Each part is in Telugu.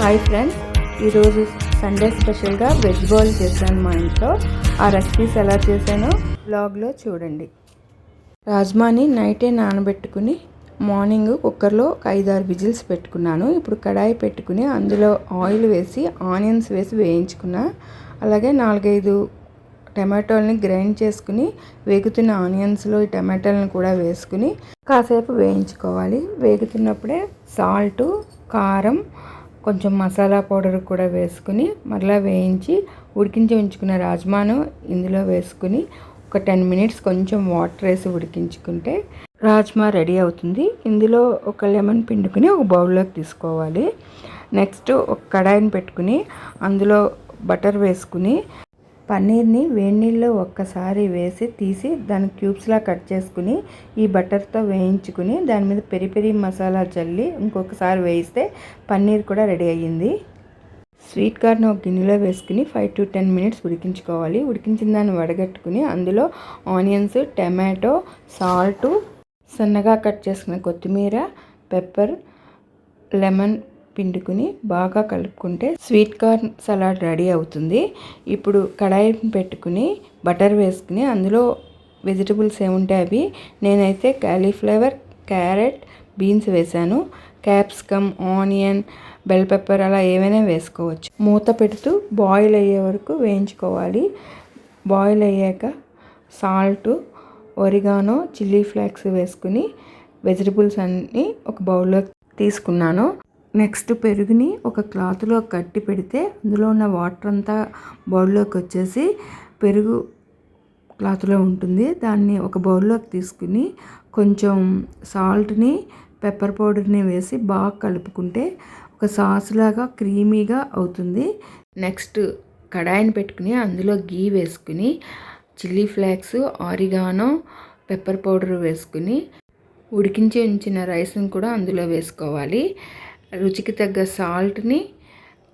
హాయ్ ఫ్రెండ్స్ ఈరోజు సండే స్పెషల్గా వెజ్ బౌల్ చేశాను మా ఇంట్లో. ఆ రెసిపీస్ ఎలా చేశానో బ్లాగ్లో చూడండి. రాజ్మాని నైటే నానబెట్టుకుని మార్నింగ్ కుక్కర్లో ఒక ఐదారు విజిల్స్ పెట్టుకున్నాను. ఇప్పుడు కడాయి పెట్టుకుని అందులో ఆయిల్ వేసి ఆనియన్స్ వేసి వేయించుకున్నా. అలాగే నాలుగైదు టమాటోల్ని గ్రైండ్ చేసుకుని వేగుతున్న ఆనియన్స్లో ఈ టమాటాలను కూడా వేసుకుని కాసేపు వేయించుకోవాలి. వేగుతున్నప్పుడే సాల్టు కారం కొంచెం మసాలా పౌడర్ కూడా వేసుకుని మరలా వేయించి ఉడికించి ఉంచుకున్న రాజ్మాను ఇందులో వేసుకుని ఒక టెన్ మినిట్స్ కొంచెం వాటర్ వేసి ఉడికించుకుంటే రాజ్మా రెడీ అవుతుంది. ఇందులో ఒక లెమన్ పిండుకుని ఒక బౌల్లోకి తీసుకోవాలి. నెక్స్ట్ ఒక కడాయిని పెట్టుకుని అందులో బటర్ వేసుకుని పన్నీర్ని వేడి నీళ్ళలో ఒక్కసారి వేసి తీసి దాని క్యూబ్స్లా కట్ చేసుకుని ఈ బటర్తో వేయించుకుని దాని మీద పెరి పెరి మసాలా చల్లి ఇంకొకసారి వేయిస్తే పన్నీర్ కూడా రెడీ అయ్యింది. స్వీట్ కార్న్ ఒక గిన్నెలో వేసుకుని ఫైవ్ టు టెన్ మినిట్స్ ఉడికించుకోవాలి. ఉడికించిన దాన్ని వడగట్టుకుని అందులో ఆనియన్స్ టమాటో సాల్టు సన్నగా కట్ చేసుకున్న కొత్తిమీర పెప్పర్ లెమన్ పిండుకుని బాగా కలుపుకుంటే స్వీట్ కార్న్ సలాడ్ రెడీ అవుతుంది. ఇప్పుడు కడాయి పెట్టుకుని బటర్ వేసుకుని అందులో వెజిటబుల్స్ ఏముంటే అవి నేనైతే క్యాలీఫ్లవర్ క్యారెట్ బీన్స్ వేశాను. క్యాప్సికమ్ ఆనియన్ బెల్ పెప్పర్ అలా ఏమైనా వేసుకోవచ్చు. మూత పెడుతూ బాయిల్ అయ్యే వరకు వేయించుకోవాలి. బాయిల్ అయ్యాక సాల్ట్ ఒరిగానో చిల్లీ ఫ్లాక్స్ వేసుకుని వెజిటబుల్స్ అన్నీ ఒక బౌల్లో తీసుకున్నాను. నెక్స్ట్ పెరుగుని ఒక క్లాత్లో కట్టి పెడితే అందులో ఉన్న వాటర్ అంతా బౌల్లోకి వచ్చేసి పెరుగు క్లాత్లో ఉంటుంది. దాన్ని ఒక బౌల్లోకి తీసుకుని కొంచెం సాల్ట్ని పెప్పర్ పౌడర్ని వేసి బాగా కలుపుకుంటే ఒక సాస్ లాగా క్రీమీగా అవుతుంది. నెక్స్ట్ కడాయిని పెట్టుకుని అందులో గీ వేసుకుని chilli flakes oregano pepper powder వేసుకుని ఉడికించి ఉంచిన రైస్ని కూడా అందులో వేసుకోవాలి. రుచికి తగ్గ సాల్ట్ని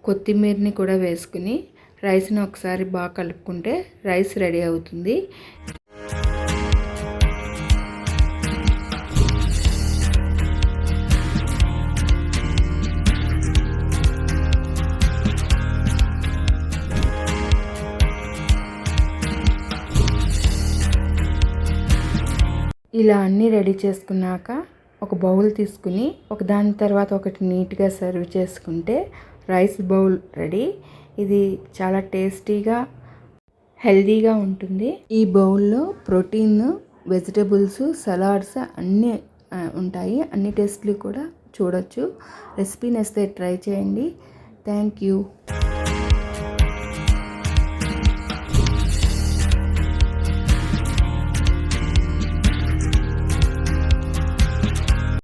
కొత్తిమీరని కూడా వేసుకుని రైస్ని ఒకసారి బాగా కలుపుకుంటే రైస్ రెడీ అవుతుంది. ఇలా అన్నీ రెడీ చేసుకున్నాక ఒక బౌల్ తీసుకుని ఒక దాని తర్వాత ఒకటి నీట్గా సర్వ్ చేసుకుంటే రైస్ బౌల్ రెడీ. ఇది చాలా టేస్టీగా హెల్దీగా ఉంటుంది. ఈ బౌల్లో ప్రోటీన్ వెజిటబుల్స్ సలాడ్స్ అన్నీ ఉంటాయి. అన్ని టేస్ట్లు కూడా చూడొచ్చు. రెసిపీ నేస్తే ట్రై చేయండి. Thank you